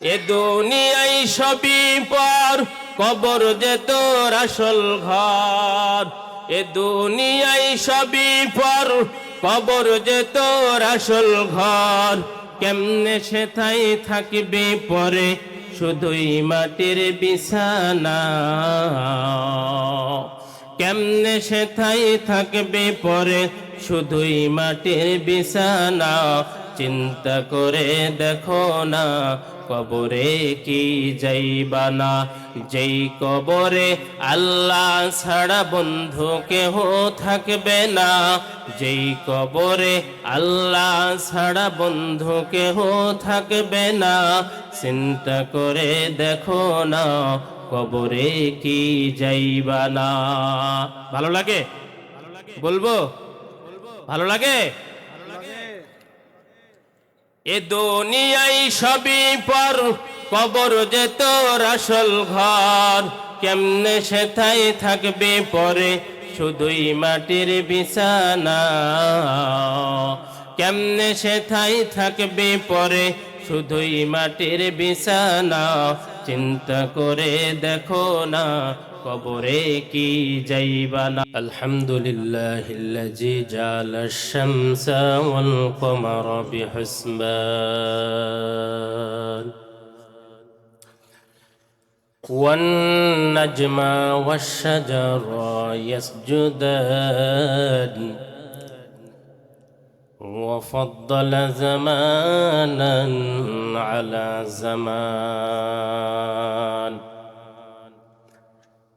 এ দুনিয়াই সবই পর, কবর যে তোর আসল ঘর। এ দুনিয়াই সবই পর, কবর যে তোর আসল ঘর। কেমনে সেথাই থাকবে পরে, শুধুই মাটির বিছানা। কেমনে সেথাই থাকবে পরে, শুধুই মাটির বিছানা। চিন্তা করে দেখো না, কবরে কি যাইবা না যেই কবরে আল্লাহ ছাড়া বন্ধু কেহ থাকবে না। যেই কবরে আল্লাহ ছাড়া বন্ধু কেহ থাকবে না। চিন্তা করে দেখো না, কবরে কি যাইবা না ভালো লাগে? বলব? ভালো লাগে? এ দুনিয়াই সবই পর, কবর যে তোর আসল ঘর। কেমনে সেথাই থাকবে পরে শুধুই মাটির বিছানা। কেমনে সেথায় থাকবে পরে শুধুই মাটির বিছানা। চিন্তা করে দেখো না কবরে কি যাইবা না আলহামদুলিল্লাহ الذي جعل الشمس والقمر بحسبان والنجم والشجر يسجدان وفضل زمانا على زمان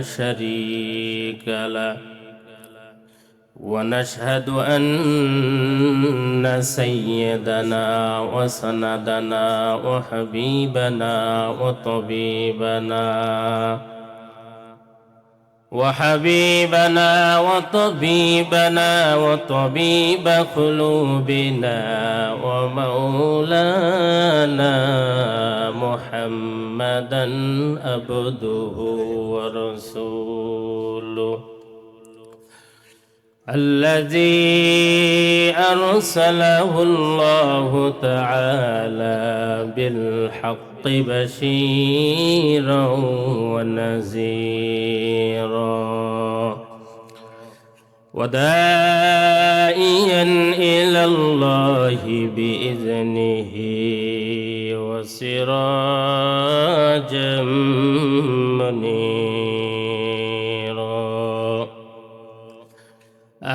شريك له. ونشهد أن سيدنا وسندنا وحبيبنا وطبيبنا وحبيبنا وطبيبنا وطبيب قلوبنا ومولانا محمدا عبده ورسوله. الذي أرسله الله تعالى بالحق بشيرا ونذيرا وداعيا إلى الله بإذنه وسراجا منيرا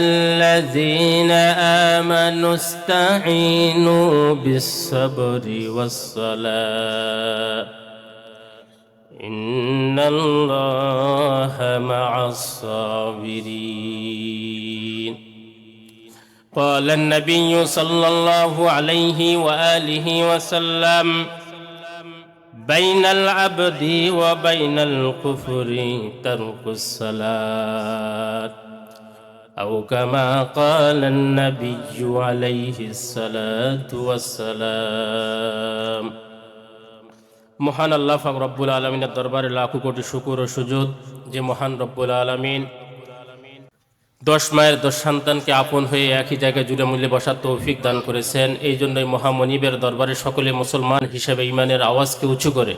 الذين آمنوا استعينوا بالصبر والصلاة. إن الله مع الصابرين. قال النبي صلى الله عليه وآله وسلم بين العبد وبين الكفر ترك الصلاة. أو كما قال النبي عليه الصلاة والسلام মহান আল্লাহ ফাক রব্বুল আলমিনের দরবারে লাখো কোটি শুকুর ও সুযোগ যে মহান রব্বুল আলমিন দশ মায়ের দশ সন্তানকে আপন হয়ে একই জায়গায় জুড়ে মূল্যে বসার তৌফিক দান করেছেন এই জন্যই মহামনিবের দরবারে সকলে মুসলমান হিসেবে ইমানের আওয়াজকে উঁচু করে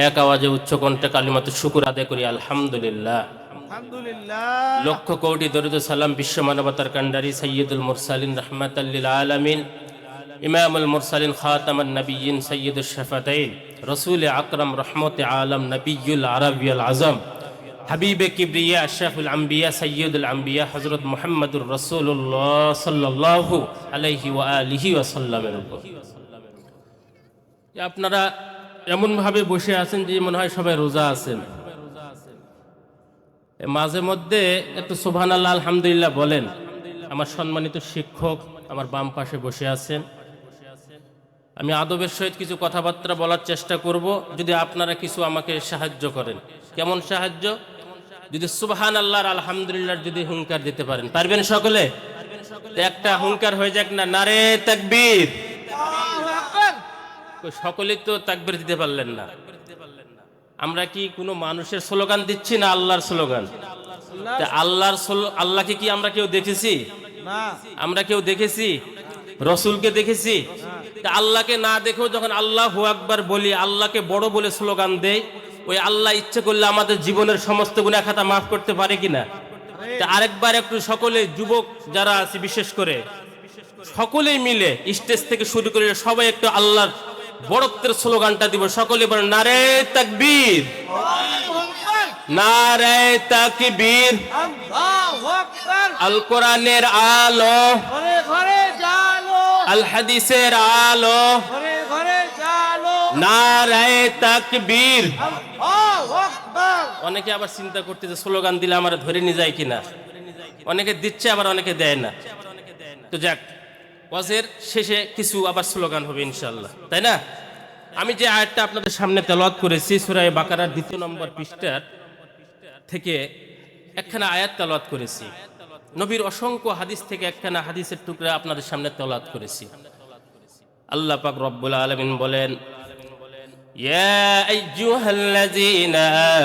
এক আওয়াজে উচ্চ কণ্ঠে কালিমাতে শুকুর আদায় করি আলহামদুলিল্লাহ আলহামদুলিল্লাহ লক্ষ কোটি দরুদ সালাম বিশ্ব মানবতার কান্ডারি সৈয়দুল মুরসালিন রহমতাল্লিল আলমিন, ইমামুল মুরসালিন খাতামান নবীন সৈয়দুল শফাতাইন, রসুল আকরম রহমত আলম নবীল আরবিয়াল আজম হাবিবে কিবরিয়া আশরাফুল আম্বিয়া সৈয়দুল আম্বিয়া হজরত মোহাম্মদুর রসুল্লাহ সাল্লাল্লাহু আলাইহি ওয়া আলিহি ওয়াসাল্লামের উপর। আপনারা এমনভাবে বসে আছেন যে মনে হয় সবাই রোজা আছেন। মাঝে মধ্যে একটু সোভান আল্লাহ আলহামদুলিল্লাহ বলেন। আমার সম্মানিত শিক্ষক আমার বাম পাশে বসে আছেন। আমি আদবের সহিত কিছু কথাবার্তা বলার চেষ্টা করব যদি আপনারা কিছু আমাকে সাহায্য করেন। কেমন সাহায্য? যদি সুবহান আল্লাহর আলহামদুলিল্লাহ যদি হুঙ্কার দিতে পারেন। পারবেন সকলে? একটা হুঙ্কার হয়ে যাক না নারে তাকবীর। সকলেই তো তাকবীর দিতে পারলেন না। আমরা কি কোনো মানুষের স্লোগান দিচ্ছি না আল্লাহর স্লোগান? তা আল্লাহর আল্লাহকে কি আমরা কেউ দেখেছি? আমরা কেউ দেখেছি? রসুলকে দেখেছি? তা আল্লাহকে না দেখেও যখন আল্লাহ আকবার বলি আল্লাহকে বড় বলে স্লোগান দেয় ওই আল্লাহ ইচ্ছে করলে আমাদের জীবনের সমস্ত গুণা খাতা মাফ করতে পারে কিনা তা আরেকবার একটু সকলে যুবক যারা আছে বিশেষ করে সকলেই মিলে স্টেজ থেকে শুরু করে সবাই একটু আল্লাহর বড়ত্বের স্লোগানটা দিব। সকলে বলেন নারে তাকবীর। নারে তাকবীর। আল কোরআনের আলো। আল হাদিসের আলো। নারায়ে তাকবীর। অনেকে আবার চিন্তা করতে যে স্লোগান দিলে আমার ধরে নিয়ে যায় কিনা? অনেকে দিচ্ছে, আবার অনেকে দেয় না। তো যাক ওয়াজের শেষে কিছু আবার স্লোগান হবে ইনশাল্লাহ তাই না আমি যে আয়াতটা আপনাদের সামনে তেলাওয়াত করেছি সুরায় বাকারার দ্বিতীয় নম্বর পৃষ্ঠার থেকে একখানা আয়াত তেলাওয়াত করেছি নবীর অসংখ্য হাদিস থেকে একখানা হাদিসের টুকরা আপনাদের সামনে তেলাওয়াত করেছি আল্লাহ পাক রব্বুল আলামিন বলেন يا أيها الذين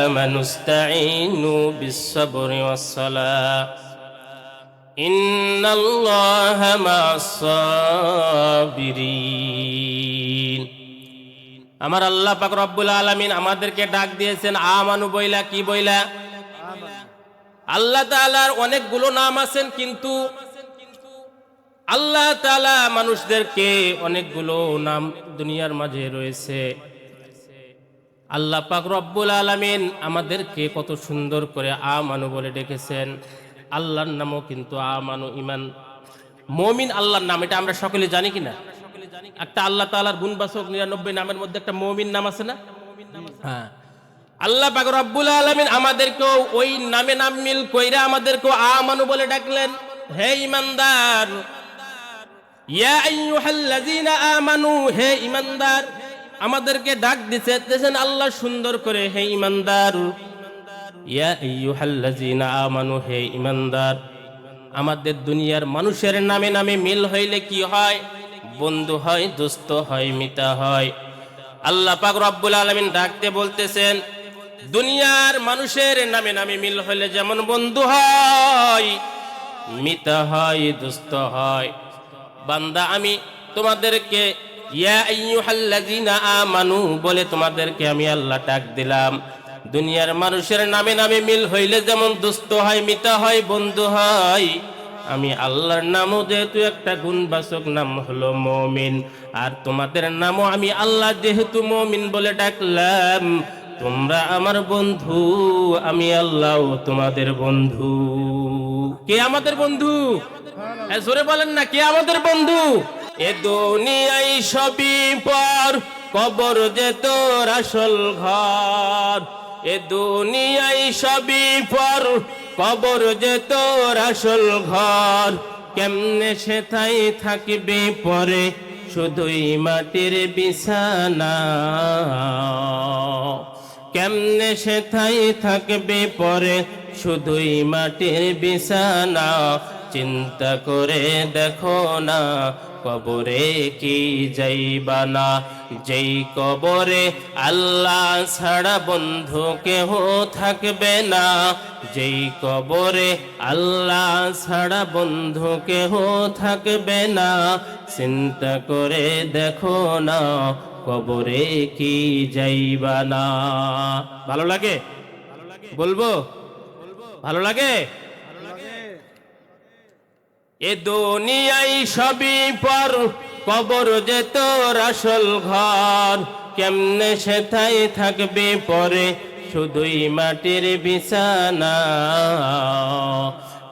آمنوا استعينوا بالصبر والصلاة আমার আল্লাহ পাক রব্বুল আলামিন আমাদেরকে ডাক দিয়েছেন, আমানু বইলা, কি বইলা? আল্লাহ তাআলার অনেকগুলো নাম আছেন, কিন্তু আল্লাহ তাআলা মানুষদেরকে অনেকগুলো নাম দুনিয়ার মাঝে রয়েছে। আল্লাহ পাক রব্বুল আলামিন আমাদেরকে কত সুন্দর করে আমানু বলে ডেকেছেন। আল্লাহর নামও কিন্তু আমানু ইমান। মমিন আল্লাহর নাম, এটা আমরা সকলে জানি কিনা একটা আল্লাহ তাআলার গুণবাচক নিরানব্বই নামের মধ্যে একটা মমিন নাম আছে না? হ্যাঁ। আল্লাহ পাক রব্বুল আলামিন আমাদেরকেও ওই নামে নাম মিল কইরা আমাদেরকেও আমানু বলে ডাকলেন। হে ইমানদার আমানু, হে ইমানদার, আমাদেরকে ডাক দিতেছেন আল্লাহ সুন্দর করে, হে ইমানদার। ইয়া আইয়ুহাল্লাযীনা আমানু, হে ইমানদার আমাদের দুনিয়ার মানুষের নামে নামে মিল হইলে কি হয়? বন্ধু হয়, দোস্ত হয়, মিতা হয়। আল্লাহ পাক রব্বুল আলামিন ডাকতে বলতেছেন, দুনিয়ার মানুষের নামে নামে মিল হইলে যেমন বন্ধু হয়, মিতা হয় দুস্থ হয়। বান্দা, আমি তোমাদেরকে ইয়া আইয়ুহাল্লাযীনা আমানু বলে তোমাদেরকে আমি আল্লাহ ডাক দিলাম। দুনিয়ার মানুষের নামে নামে মিল হইলে যেমন দুস্থ হয়, মিতা হয়, বন্ধু হয়, আমি আল্লাহর নামও যেহেতু একটা গুণবাচক নাম হলো মমিন। আর তোমাদের নামও আমি আল্লাহ যেহেতু মমিন বলে ডাকলাম, তোমরা আমার বন্ধু, আমি আল্লাহ তোমাদের বন্ধু। কে আমাদের বন্ধু? জোরে বলেন না, কে আমাদের বন্ধু? এ দুনিয়াই সবই পর, কবর যে তোর আসল ঘর। এ দুনিয়াই সবই পর, কবর যে তোর আসল ঘর। কেমনে সেথাই থাকবে পরে, শুধুই মাটির বিছানা। কেমনে সেথাই থাকবে পরে, শুধুই মাটির বিছানা। চিন্তা করে দেখো না, কবরে কি যাইবা না যেই কবরে আল্লাহ ছাড়া বন্ধু কেহ থাকবে না। যেই কবরে আল্লাহ ছাড়া বন্ধু কেহ থাকবে না। চিন্তা করে দেখো না, কবরে কি যাইবা না ভালো লাগে? বলব? ভালো লাগে? এ দুনিয়াই সবই পর, কবর যে তোর আসল ঘর। কেমনে সেথাই থাকবে পরে শুধুই মাটির বিছানা।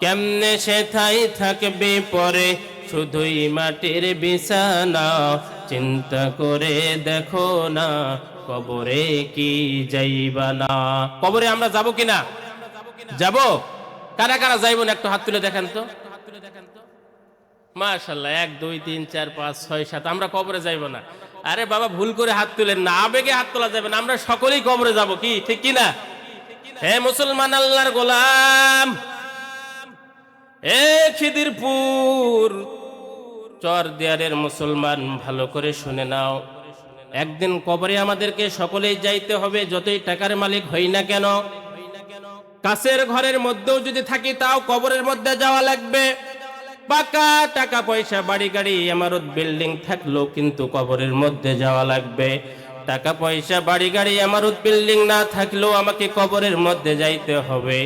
কেমনে সে থাই থাকবে পরে শুধুই মাটির বিছানা। চিন্তা করে দেখো না, কবরে কি যাইবা না কবরে আমরা যাব কিনা? যাব? কারা কারা যাইব না একটু হাত তুলে দেখেন তো। মাশাল্লাহ এক, দুই, তিন, চার, পাঁচ, ছয়, সাত, আমরা কবরে যাইব না। আরে বাবা, ভুল করে হাত তুলেন না, আবেগে হাত তোলা যাবে না, আমরা সকলেই কবরে যাব, কি, ঠিক কি না হে মুসলমান আল্লাহর গোলাম, এ খিদিরপুর, চর দেয়ারের মুসলমান, ভালো করে শুনে নাও। একদিন কবরে আমাদেরকে সকলেই যাইতে হবে, যতই টাকার মালিক হই না কেন। কাছের ঘরের মধ্যেও যদি থাকি, তাও কবরের মধ্যে যাওয়া লাগবে। পাকা টাকা পয়সা, বাড়ি গাড়ি আমারত বিল্ডিং থাকলেও কিন্তু কবরের মধ্যে যাওয়া লাগবে। টাকা পয়সা, বাড়ি গাড়ি আমারত বিল্ডিং না থাকলেও আমাকে কবরের মধ্যে যাইতে হবে।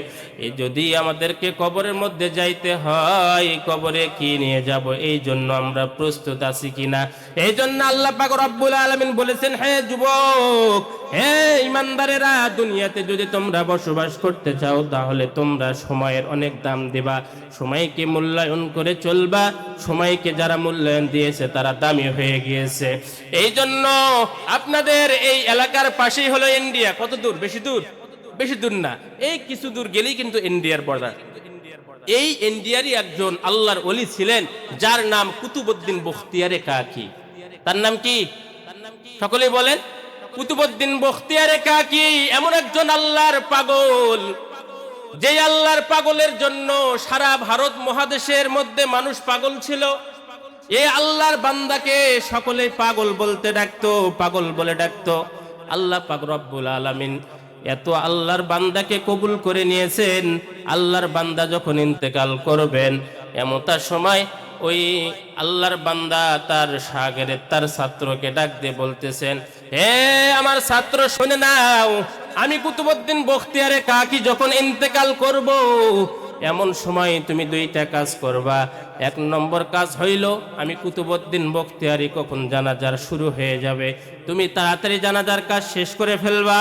যদি আমাদেরকে কবরের মধ্যে যাইতে হয়, কবরে কি নিয়ে যাব? এই জন্য আমরা প্রস্তুত আছি কিনা? এই জন্য আল্লাহ পাক রব্বুল আলামিন বলেছেন, হে যুবক হে ইমানদারেরা, দুনিয়াতে যদি তোমরা বসবাস করতে চাও, তাহলে তোমরা সময়ের অনেক দাম দেবা। সময়কে মূল্যায়ন করে চলবা। সময়কে যারা মূল্যায়ন দিয়েছে, তারা দামি হয়ে গিয়েছে। এই জন্য আপনাদের এই এলাকার পাশেই হলো ইন্ডিয়া। কত দূর? বেশি দূর? বেশি দূর না। এই কিছু দূর গেলেই কিন্তু ইন্ডিয়ার বর্ডার। এই ইন্ডিয়ারই একজন আল্লাহর অলি ছিলেন, যার নাম কুতুবুদ্দিন বখতিয়ারে কাকি। তার নাম কি? সকলেই বলেন। কুতুবুদ্দিন বখতিয়ারে কাকি এমন একজন আল্লাহর পাগল। যে আল্লাহর পাগলের জন্য সারা ভারত মহাদেশের মধ্যে মানুষ পাগল ছিল। এ আল্লাহর বান্দাকে সকলে পাগল বলতে ডাকতো, পাগল বলে ডাকতো। আল্লাহ পাক রব্বুল আলামিন এত আল্লাহর বান্দাকে কবুল করে নিয়েছেন। আল্লাহর বান্দা যখন ইন্তেকাল করবেন, এমতার সময় ওই আল্লাহর বান্দা তার সাগরের তার ছাত্রকে ডাক দিয়ে বলতেছেন হে আমার ছাত্র, শুনে নাও। আমি কুতুবুদ্দিন বখতিয়ারে কাকি যখন ইন্তেকাল করব, এমন সময় তুমি দুইটা কাজ করবা। এক নম্বর কাজ হইল, আমি কুতুবুদ্দিন বখতিয়ারি কখন জানাজার শুরু হয়ে যাবে, তুমি তাড়াতাড়ি জানাজার কাজ শেষ করে ফেলবা।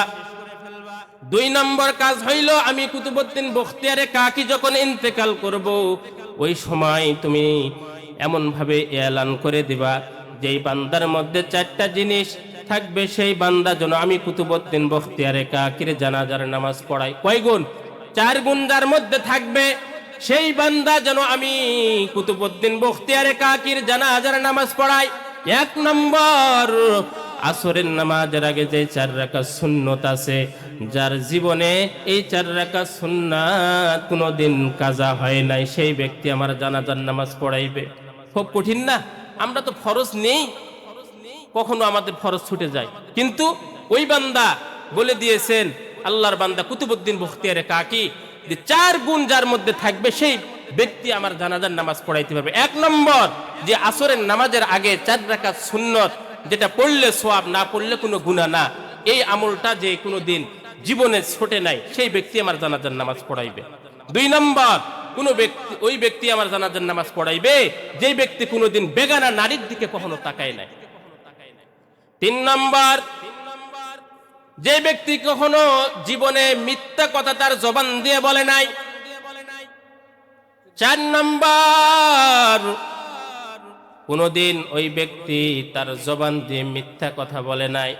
দুই নম্বর কাজ হইল, আমি কুতুবুদ্দিন বখতিয়ারে কাকি যখন ইন্তেকাল করব, ওই সময় তুমি এমন ভাবে এলান করে দিবা, যেই বান্দার মধ্যে চারটা জিনিস থাকবে সেই বান্দা যেন আমি কুতুবুদ্দিন বখতিয়ারে কাকির জানাজার নামাজ পড়াই। কয় গুণ? চার গুণ যার মধ্যে থাকবে সেই বান্দা যেন আমি কুতুবুদ্দিন বখতিয়ারে কাকির জানাজার নামাজ পড়াই। এক নম্বর, আসরের নামাজের আগে যে চার রাখা সুন্নত আছে, যার জীবনে এই চার রাখা সুন্নাত কোনোদিন কাজা হয় নাই, সেই ব্যক্তি আমার জানাজার নামাজ পড়াইবে। খুব কঠিন না? আমরা তো ফরজ নেই। কখনো আমাদের ফরজ ছুটে যায়। কিন্তু ওই বান্দা বলে দিয়েছেন, আল্লাহর বান্দা কুতুবুদ্দিন বখতিয়ারে কাকি, যে চার গুণ যার মধ্যে থাকবে সেই ব্যক্তি আমার জানাজার নামাজ পড়াইতে পারবে। এক নম্বর, যে আসরের নামাজের আগে চার রাকাত সুন্নত, যেটা পড়লে সোয়াব, না পড়লে কোনো গুণা না। এই আমলটা যে কোনো দিন জীবনে ছোটে নাই, সেই ব্যক্তি আমার জানাজার নামাজ পড়াইবে। দুই নম্বর, কোন ব্যক্তি, ওই ব্যক্তি আমার জানাজার নামাজ পড়াইবে যে ব্যক্তি কোনোদিন বেগানা নারীর দিকে কখনো তাকায় নাই। তিন নম্বর, যে ব্যক্তি কখনো জীবনে মিথ্যা কথা তার জবান দিয়ে বলে নাই। চার নম্বর, কোনদিন ওই ব্যক্তি তার জবান দিয়ে মিথ্যা কথা বলে নাই।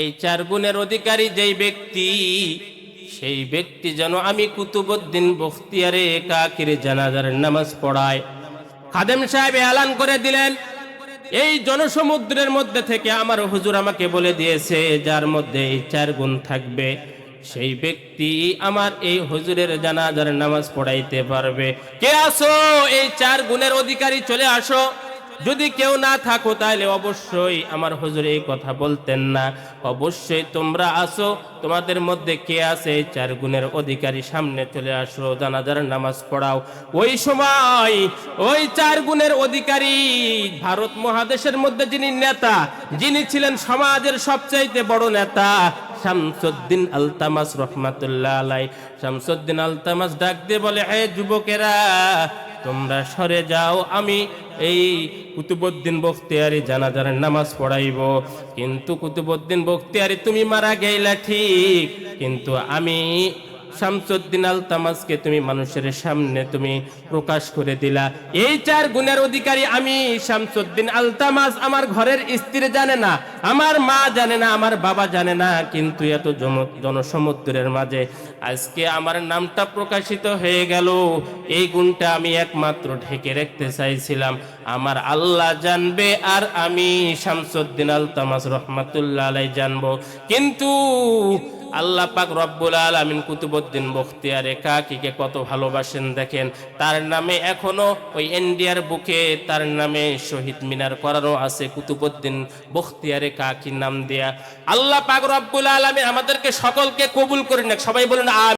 এই চার গুণের অধিকারী যেই ব্যক্তি, সেই ব্যক্তি যেন আমি কুতুবুদ্দিন বখতিয়ারে কাকির জানাজার নামাজ পড়ায়। খাদেম সাহেব এলান করে দিলেন এই জনসমুদ্রের মধ্যে থেকে আমার হুজুর আমাকে বলে দিয়েছে, যার মধ্যে এই চার গুণ থাকবে। সেই ব্যক্তি আমার এই হুজুরের জানাজার নামাজ পড়াইতে পারবে। কে আসো? এই চার গুণের অধিকারী চলে আসো। যদি কেউ না থাকো, তাহলে অবশ্যই আমার হুজুর এই কথা বলতেন না। অবশ্যই তোমরা আসো, তোমাদের মধ্যে কে আছে? চার গুণের অধিকারী সামনে চলে আসো, জানাজার নামাজ পড়াও। ওই সময় ওই চার গুণের অধিকারী ভারত মহাদেশের মধ্যে যিনি নেতা, যিনি ছিলেন সমাজের সবচাইতে বড় নেতা, শামসুদ্দিন আলতামাস রহমাতুল্লাহ আলাই শামসুদ্দিন আলতামাস ডাক দিয়ে বলে, হে যুবকেরা তোমরা সরে যাও, আমি এই কুতুবুদ্দিন বখতিয়ারি জানাজার নামাজ পড়াইব। কিন্তু কুতুবুদ্দিন বখতিয়ারি তুমি মারা গেলা ঠিক, কিন্তু আমি শামসুদ্দিন আল তামাজকে তুমি মানুষের সামনে তুমি প্রকাশ করে দিলা। এই চার গুণের অধিকারী আমি, শামসুদ্দিন আল তামাজ। আমার ঘরের স্ত্রী জানে না, আমার মা জানে না, আমার বাবা জানে না, কিন্তু এত জনসমুদ্রের মাঝে আজকে আমার নামটা প্রকাশিত হয়ে গেল। এই গুণটা আমি একমাত্র ঢেকে রাখতে চাইছিলাম। আমার আল্লাহ জানবে আর আমি শামসুদ্দিন আল তামাজ রহমাতুল্লাহ আলাই জানব। কিন্তু আল্লাহ পাক রব্বুল আলামিন কুতুবুদ্দিন বখতিয়ার কাকিকে কত ভালোবাসেন দেখেন, তার নামে এখনও ওই ইন্ডিয়ার বুকে তার নামে শহীদ মিনার করানো আছে কুতুবুদ্দিন বখতিয়ারে কাকির নাম দেয়া। আল্লাহ পাক রব্বুল আলামিন আমাদেরকে সকলকে কবুল করে নেক, সবাই বলেন